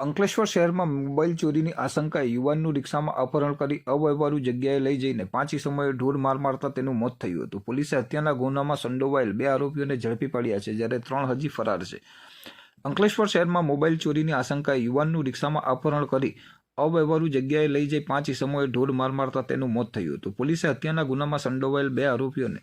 અંકલેશ્વર શહેરમાં મોબાઈલ ચોરીની આશંકાએ યુવાનનું રિક્ષામાં અપહરણ કરી અવ્યવહારુ જગ્યાએ લઈ જઈને પાંચ સમયે ઢોર માર મારતા તેનું મોત થયું હતું. પોલીસે હત્યાના ગુનામાં સંડોવાયેલ બે આરોપીઓને ઝડપી પાડ્યા છે, જ્યારે ત્રણ હજી ફરાર છે. અંકલેશ્વર શહેરમાં મોબાઈલ ચોરીની આશંકાએ યુવાનનું રિક્ષામાં અપહરણ કરી અવ્યવહારુ જગ્યાએ લઈ જઈ પાંચ સમયે ઢોર માર મારતા તેનું મોત થયું હતું. પોલીસે હત્યાના ગુનામાં સંડોવાયેલ બે આરોપીઓને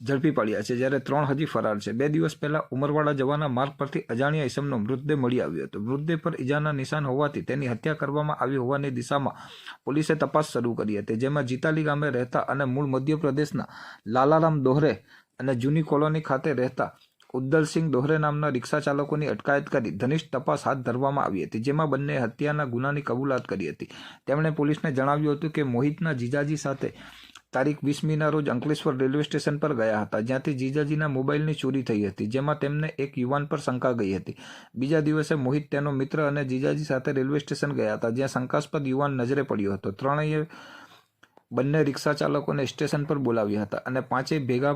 ઝડપી પાડ્યા છે. જ્યારે ત્રણ હજી ફરાર છે. બે દિવસ પહેલા ઉમરવાડા જવાના માર્ગ પરથી અજાણ્યા ઇસમનો મૃતદેહ મળી આવ્યો હતો. મૃતદેહ પર ઈજાના નિશાન હોવાથી તેની હત્યા કરવામાં આવી હોવાની દિશામાં પોલીસે તપાસ શરૂ કરી હતી, જેમાં જીતાલી ગામે રહેતા અને મૂળ મધ્યપ્રદેશના લાલારામ દોહરે અને જૂની કોલોની ખાતે રહેતા ઉદ્દલસિંહ દોહરે નામના રિક્ષા ચાલકોની અટકાયત કરી ઘનિષ્ઠ તપાસ હાથ ધરવામાં આવી હતી, જેમાં બંને હત્યાના ગુનાની કબૂલાત કરી હતી. તેમણે પોલીસને જણાવ્યું હતું કે મોહિતના જીજાજી સાથે તારીખ વીસમીના રોજ અંકલેશ્વર રેલવે સ્ટેશન પર ગયા હતા, જ્યાંથી જીજાજીના મોબાઈલની ચોરી થઈ હતી, જેમાં તેમને એક યુવાન પર શંકા ગઈ હતી. બીજા દિવસે મોહિત તેનો મિત્ર અને જીજાજી સાથે રેલવે સ્ટેશન ગયા હતા, જ્યાં શંકાસ્પદ યુવાન નજરે પડ્યો હતો. ત્રણેય બંને રિક્ષા ચાલકોને સ્ટેશન પર બોલાવ્યા હતા અને પાંચેય ભેગા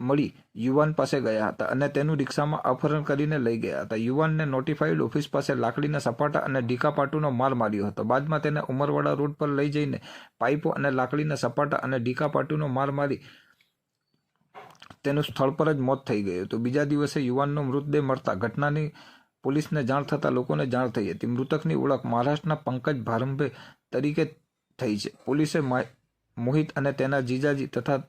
મળી યુવાન પાસે ગયા હતા અને તેનું રિક્ષામાં અપહરણ કરીને લઈ ગયા હતા. યુવાનને નોટિફાઈડ ઓફિસ પાસે લાકડીના સપાટા અને ડીકાપાટુનો માર માર્યો હતો. બાદમાં તેને ઉમરવાડા રોડ પર લઈ જઈને પાઇપો અને લાકડીના સપાટા અને ડીકાપાટુનો માર મારી તેનું સ્થળ પર જ મોત થઈ ગયું હતું. બીજા દિવસે યુવાનનો મૃતદેહ મળતા ઘટનાની પોલીસને જાણ થતાં લોકોને જાણ થઈ હતી. મૃતકની ઓળખ મહારાષ્ટ્રના પંકજ ભારંભે તરીકે થઈ છે. પોલીસે મોહિત અને તેના જીજાજી તથા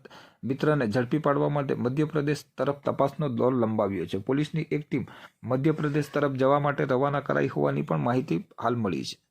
મિત્રને ઝડપી પાડવા માટે મધ્યપ્રદેશ તરફ તપાસનો દોર લંબાવ્યો છે. પોલીસની એક ટીમ મધ્યપ્રદેશ તરફ જવા માટે રવાના કરાઈ હોવાની પણ માહિતી હાલ મળી છે.